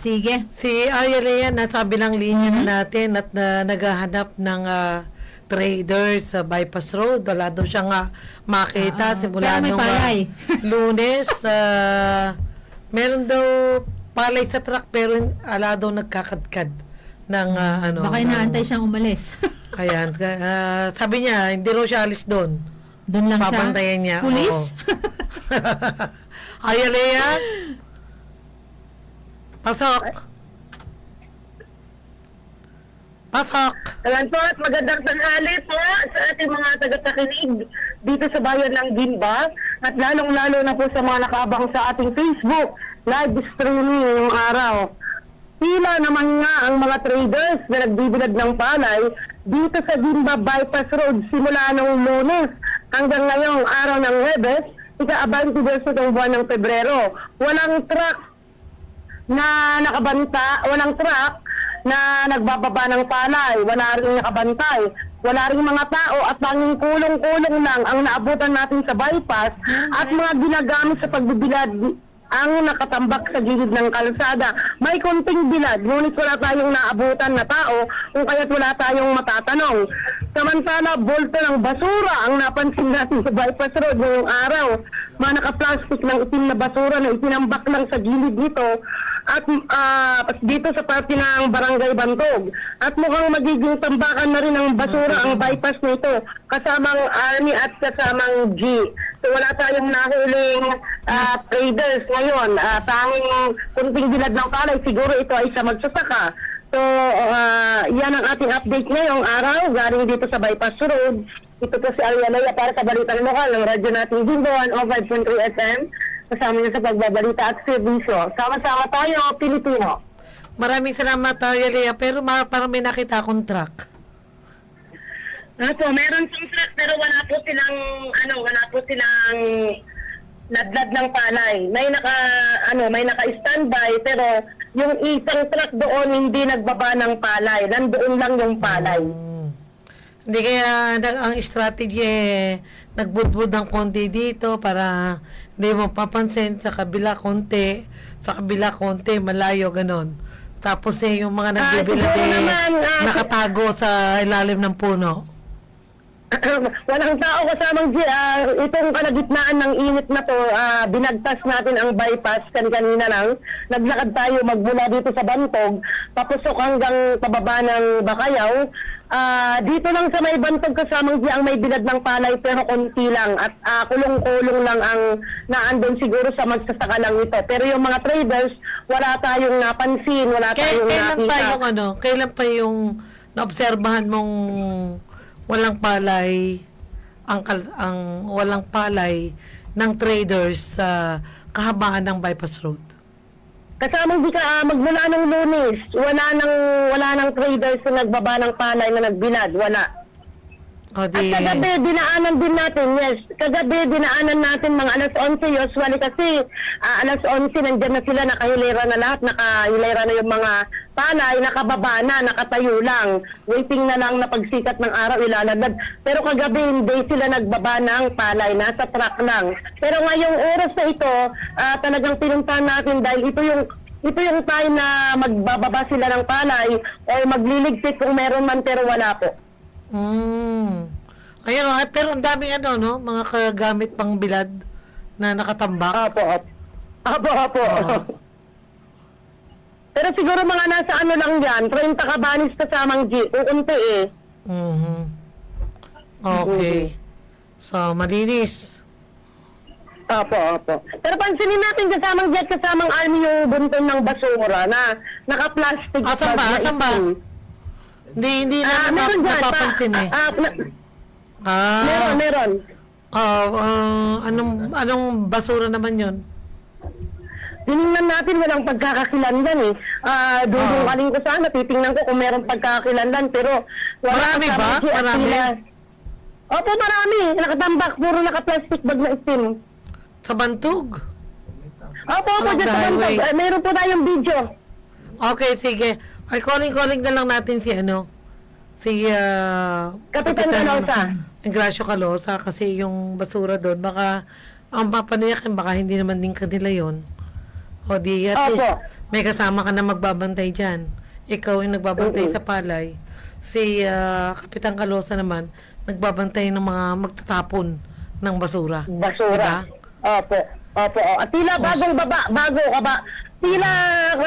Sige. Si Ayala yan, nasa kabilang linya na natin at na, naghahanap ng ah, trader sa bypass road. Wala daw siya nga makita Ah, simula nung palay. lunes. ah, meron daw palay sa truck pero ala daw nagkakadkad ng ah, ano. Baka inaantay siyang umalis. Ayan. ah, sabi niya, hindi raw siya alis doon. Doon lang siya. Papantayan niya, Pulis? Ayala yan. Pasok. Pasok. Ayan po at magandang tanghali po sa ating mga tagapakinig dito sa bayan ng Gimba at lalong-lalo na po sa mga nakaabang sa ating Facebook live streaming ngayong araw. Pila naman nga ang mga traders na nagbibilad ng palay dito sa Gimba Bypass Road simula noong lunes hanggang ngayong araw ng Webes, ika-22 ng buwan ng Pebrero. Walang truck na nakabanta, walang truck na nagbababa ng palay, wala rin nakabantay, wala rin mga tao at tanging kulong-kulong lang ang naabutan natin sa bypass at mga ginagamit sa pagbibilad ang nakatambak sa gilid ng kalsada. May konting bilad, ngunit wala tayong naabutan na tao kung kaya't wala tayong matatanong. Samantala, bolto ng basura ang napansin natin sa bypass road ngayong araw. Mga naka-plastic ng itim na basura na itinambak lang sa gilid nito at ah, dito sa parte ng Barangay Bantog. At mukhang magiging tambakan na rin ng basura ang bypass nito kasamang Army at kasamang G. So wala tayong nahuling ah, traders ngayon. Ah, tanging kunting bilad ng palay, siguro ito ay sa magsasaka. So, ah, yan ang ating update ngayong araw, galing dito sa Bypass Road. Ito po si Arialaya para sa Balitang Lokal ng radyo nating Jimbo 105.3 FM. Kasama niyo sa pagbabalita at servisyo. Sama-sama tayo, Pilipino. Maraming salamat, Ayala. Pero ma- parang may nakita akong truck. Opo, meron pong truck pero wala po silang, ano, wala po silang ladlad ng palay. May naka, ano, may naka-standby pero yung isang truck doon hindi nagbaba ng palay. Nandoon lang yung palay. Hmm. Hindi kaya ang strategy eh, nagbudbud ng konti dito para hindi mo papansin sa kabila konti, sa kabila konti, malayo, ganon. Tapos eh, yung mga nagbibilad siguro eh, naman, ah, nakatago sa ilalim ng puno. Walang tao kasamang ah, itong kalagitnaan ng init na to, ah, binagtas natin ang bypass kan kanina lang. Naglakad tayo magmula dito sa Bantog, papusok hanggang pababa ng Bakayaw. Ah, dito lang sa may Bantog kasamang G ang may bilad ng palay pero konti lang at ah, kulong-kulong lang ang naandun siguro sa magsasaka lang ito. Pero yung mga traders, wala tayong napansin, wala Kay, tayong kailan pa nakita. yung ano, kailan pa yung naobserbahan mong walang palay ang ang walang palay ng traders sa kahabaan ng bypass road. Kasama di ka ah, magmula ng lunes, wala nang wala nang traders na nagbaba ng palay na nagbilad, wala. O At kagabi, dinaanan din natin, yes. Kagabi, dinaanan natin mga alas 11, usually kasi ah, alas 11, nandyan na sila, nakahilera na lahat, nakahilera na yung mga palay, nakababa na, nakatayo lang. Waiting na lang na pagsikat ng araw, ilalagad. Pero kagabi, hindi sila nagbaba ng palay, nasa truck lang. Pero ngayong oras na ito, ah, talagang pinuntahan natin dahil ito yung ito yung time na magbababa sila ng palay o magliligpit kung meron man pero wala po. Mm, ayun o, at pero ang daming ano, no, mga kagamit pang bilad na nakatambak. Apo, apo. Apo, apo. Oo. Pero siguro mga nasa ano lang yan, 30 kabanis kasamang G, uunti eh. Mhm. Okay. So, malinis. Apo, apo. Pero pansinin natin kasamang jet, kasamang army yung bunton ng basura na naka-plastic Asan ba? bag na Asan ba? itim. Hindi, hindi na Ah, napa- meron dyan. napapansin pa, eh. ah, na- Ah, meron, meron. ah, ah, anong, anong basura naman yon? Tiningnan natin, walang pagkakakilanlan eh. Ah, dudungkalin ko sana, titingnan ko kung meron pagkakakilanlan, pero... wala Marami ba? kasamang G at Marami? sila- Opo, marami. Nakatambak, puro naka-plastic bag na itim. Sa bantog? Opo, opo, Along dyan the sa highway. bantog. Eh, meron po tayong video. Okay, sige. Ay, calling-calling na lang natin si ano, si ah, Kapitan Calosa. Ingracio Calosa kasi yung basura doon, baka ang papanayakin, baka hindi naman din kanila yon O di, at Opo. least, may kasama ka na magbabantay dyan. Ikaw yung nagbabantay sa palay. Si ah, Kapitan Kalosa naman, nagbabantay ng mga magtatapon ng basura. Basura. Diba? Opo. Opo. At tila bagong baba, bago ka ba? Tila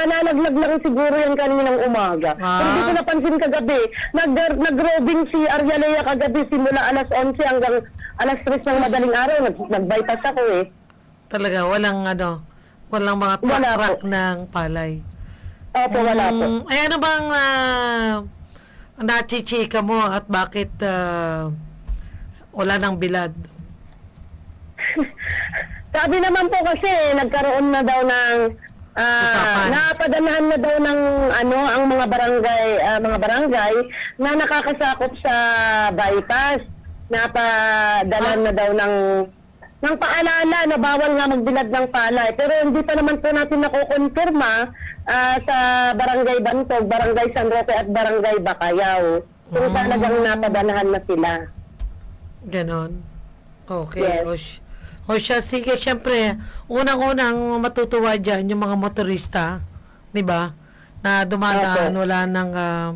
nanalaglag lang siguro yan kaninang umaga. Ah. Pero ko napansin kagabi. Nag, nag-robing si Arialea kagabi simula alas 11 hanggang alas 3 ng madaling araw. Nag, nag-bypass ako eh. Talaga, walang ano, walang mga Wala po. ng palay. Opo, wala po. Mm, eh ano bang uh, nachichika mo at bakit ah, wala nang bilad? Sabi naman po kasi nagkaroon na daw ng ah napadanahan na daw ng ano ang mga barangay ah, mga barangay na nakakasakop sa bypass. Napadala na daw ng ng paalala na bawal nga magbilad ng palay. Pero hindi pa naman po natin nakukonfirma ah, sa Barangay Bantog, Barangay San Roque at Barangay Bacayao kung Mm. talagang napadanahan na sila. Ganon. Okay. Yes. O, sy- o siya, sige, syempre, unang-unang matutuwa dyan yung mga motorista, di ba? Na dumadaan, Opo. wala nang uh,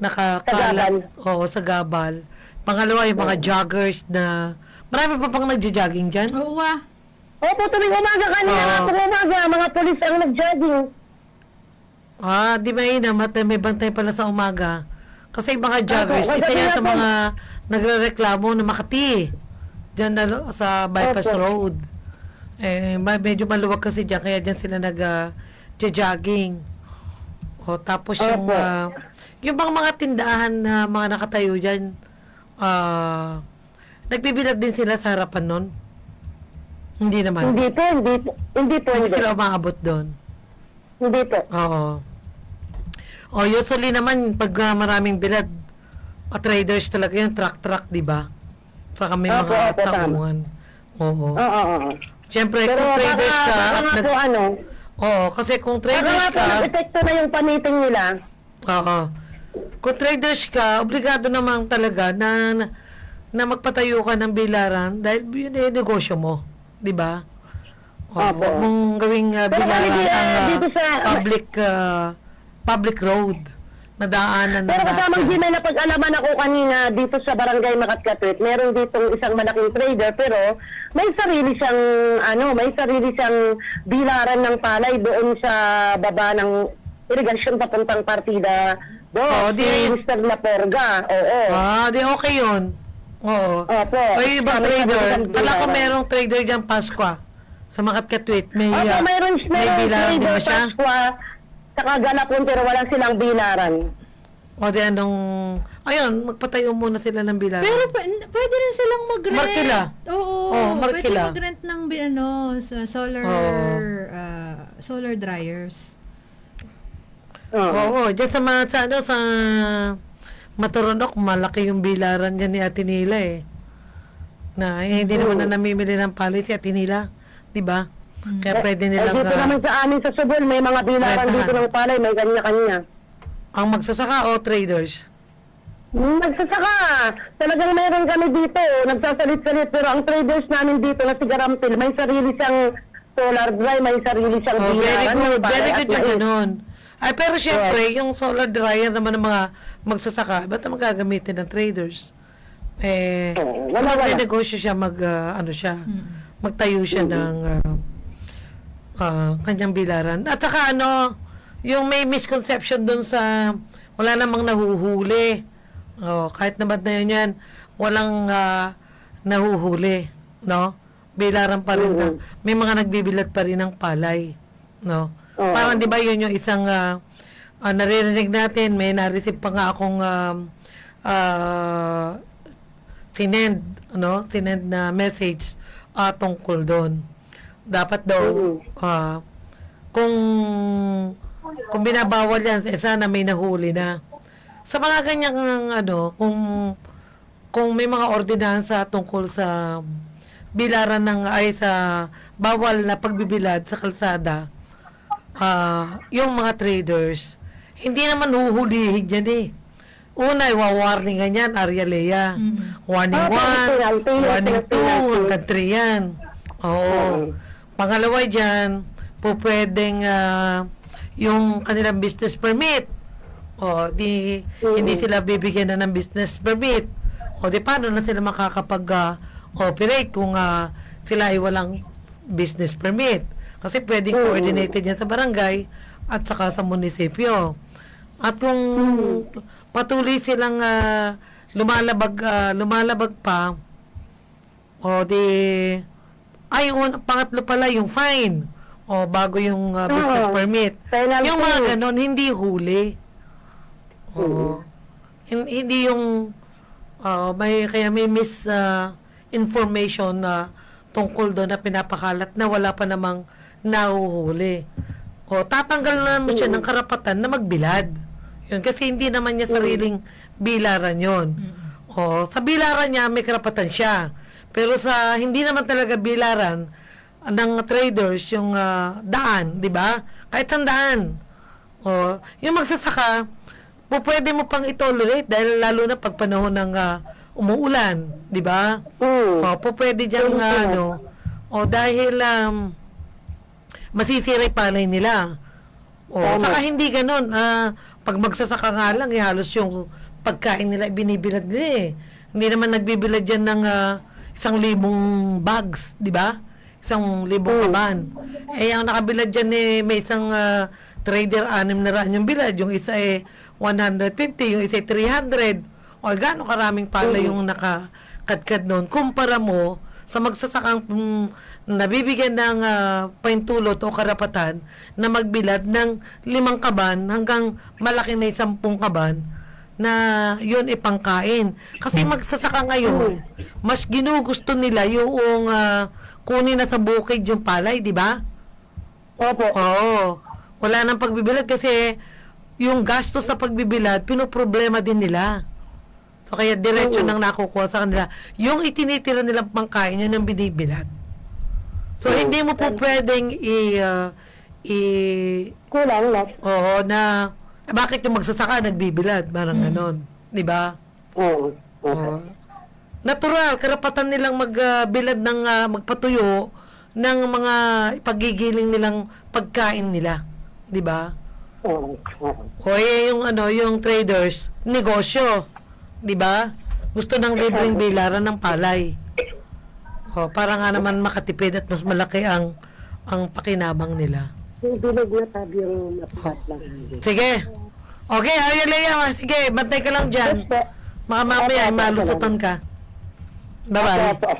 nakakala. Sa Oo, sa gabal. Pangalawa, yung mga joggers na, marami pa pang nagja-jogging dyan. Oo ah. Opo, tuwing umaga kanina, Oo. umaga, mga polis ang nag-jogging. Ah, di ba yun, mat may bantay pala sa umaga. Kasi yung mga joggers, Opo, isa yan sa mga nagre-reklamo na Makati. Diyan na sa bypass Opo. road. Eh, ma- medyo maluwag kasi diyan, kaya diyan sila nag ah, jogging. O, tapos yung, Opo. ah, yung bang mga tindahan na mga nakatayo diyan, ah, nagbibilag din sila sa harapan nun? Hindi naman. Hindi po, hindi po, hindi po, Hindi hindi. sila umaabot doon. Hindi po. Oo. O usually naman pag ah, maraming bilad, at traders talaga yun, truck-truck, di ba? Saka may Opo, mga opo, tama. tauhan. Oo. Oo, oo, oo. Siyempre, Pero kung baka, traders ka, baka nga nag- po ano, Oo, kasi kung baka traders nga po ka, nag-epekto na yung paniting nila. oo. Kung traders ka, obligado naman talaga na, na, na magpatayo ka ng bilaran dahil yun eh, negosyo mo. Di ba? Oo, Opo. huwag mong gawing ah, Pero bilaran kami, ang ah, dito sa- public ah, public road na daanan ng Pero kasamang din na napag-alaman ako kanina dito sa barangay Makatkatwit, meron ditong isang malaking trader pero may sarili siyang ano, may sarili siyang bilaran ng palay doon sa baba ng irigasyon papuntang partida. Do, Oo, si di- Mr. Laporga. Oo. Ah, di okay yun. Oo. Opo. O yung ibang Kami trader, sa kala ko bilaran. merong trader dyan Pasqua. Sa Makatkatwit, may, Opo, ah, mayroon, may mayroon bilaran din trader ba siya? Pasqua, saka Galapon pero wala silang bilaran. O di anong, ayun, magpatayo muna sila ng bilaran. Pero p- pwede rin silang mag-rent. Markila. Oo. Pwede markila. mag-rent ng bi- ano, sa solar Oo. ah, solar dryers. Oo. Oo, dyan sa, mga, sa, ano, sa Maturonok, malaki yung bilaran dyan ni Atinila eh. Na eh, hindi naman na namimili ng palay si Atinila. Di ba? Kaya pwede Eh, nilang dito ah, naman sa amin sa Subol, may mga Rentahan. dito ng palay, may kanya-kanya. ang magsasaka o traders. Nagsasaka. Talagang meron kami dito. Nagsasalit-salit. Pero ang traders namin dito na si Garampil, may sarili siyang solar dry, may sarili siyang Oh, very good. Very good yung ganun. Ay, pero syempre, yung solar dryer naman ng mga magsasaka, ba't naman gagamitin ng traders? Eh, wala, wala. negosyo siya, mag, ah, ano siya, magtayo siya ng ah, ah, kanyang bilaran. At saka ano, yung may misconception dun sa wala namang nahuhuli. Oh, kahit naman na yun yan, walang ah, nahuhuli, no? Bilaran pa rin na. May mga nagbibilad pa rin ng palay, no? Oo. Parang 'di ba yun yung isang ah, ah, naririnig natin, may na-receive pa nga akong um, ah, sinend, ano, sinend na message ah, tungkol doon. Dapat daw, ah, kung kung binabawal yan, eh, sana may nahuli na. Sa mga ganyang, ano, kung kung may mga ordinansa tungkol sa bilaran ng, ay sa bawal na pagbibilad sa kalsada, ah, yung mga traders, hindi naman huhulihin yan eh. Una, iwa-warningan yan, Arialea. Warning Ah, 1, penalty, warning 2, penalty. hanggang 3 yan. Oo. Pangalawa dyan, po pwedeng, ah, yung kanilang business permit. O, di, hindi sila bibigyan na ng business permit. O, di paano na sila makakapag-operate kung ah, sila ay walang business permit. Kasi pwedeng coordinated yan sa barangay at saka sa munisipyo. At kung patuloy silang ah, lumalabag, ah, lumalabag pa, o di, ay, un, pangatlo pala yung fine. O bago yung ah, business Oo. permit. Penalty. Yung mga ganon, hindi huli. Oo. Hin- hindi yung, ah, may, kaya may mis ah, information na tungkol doon na pinapakalat na wala pa namang nahuhuli. O, tatanggal na naman siya ng karapatan na magbilad. Yun, kasi hindi naman niya sariling bilaran yon. O, sa bilaran niya, may karapatan siya. Pero sa hindi naman talaga bilaran ng traders, yung ah, daan, di ba? Kahit saan daan. O, yung magsasaka, po pwede mo pang itolerate dahil lalo na pag panahon ng ah, umuulan, di ba? Mm. O, po pwede dyan nga, ano, o dahil um, masisira palay nila. O, Tama. saka hindi ganun. ah, pag magsasaka nga lang, eh, halos yung pagkain nila binibilad nila eh. Hindi naman nagbibilad yan ng ah, isang libong bags, di ba? Isang libong kaban. Eh, ang nakabilad dyan eh, may isang ah, trader, anim na raan yung bilad. Yung isa eh, 150, yung isa eh, 300. O, gaano karaming pala yung nakakadkad noon. Kumpara mo sa magsasakang mm, nabibigyan ng ah, paintulot o karapatan na magbilad ng limang kaban hanggang malaki na yung sampung kaban na yun ipangkain. Kasi magsasaka ngayon, mas ginugusto nila yung ah, kunin na sa bukid yung palay, di ba? Opo. Oo. Wala nang pagbibilad kasi yung gasto sa pagbibilad, pinoproblema din nila. So kaya diretso nang nakukuha sa kanila. Yung itinitira nilang pangkain, yun ang binibilad. So hindi mo po pwedeng i... ah, i Kulang na. oo, na... eh, bakit yung magsasaka nagbibilad? Parang ganon. Di ba? Oo. Oo. Natural, karapatan nilang magbilad ng ah, magpatuyo ng mga pagigiling nilang pagkain nila, 'di ba? Oo. Oo. O eh, yung ano, yung traders, negosyo, 'di ba? Gusto ng libreng bilaran ng palay. O, para nga naman makatipid at mas malaki ang ang pakinabang nila. Yung bilog na tab yung mapat lang. Oh. Sige. Okay, ayun Lea. Sige, bantay ka lang dyan. Mga mamaya, Opo, malusutan ka. Bye-bye. Opo.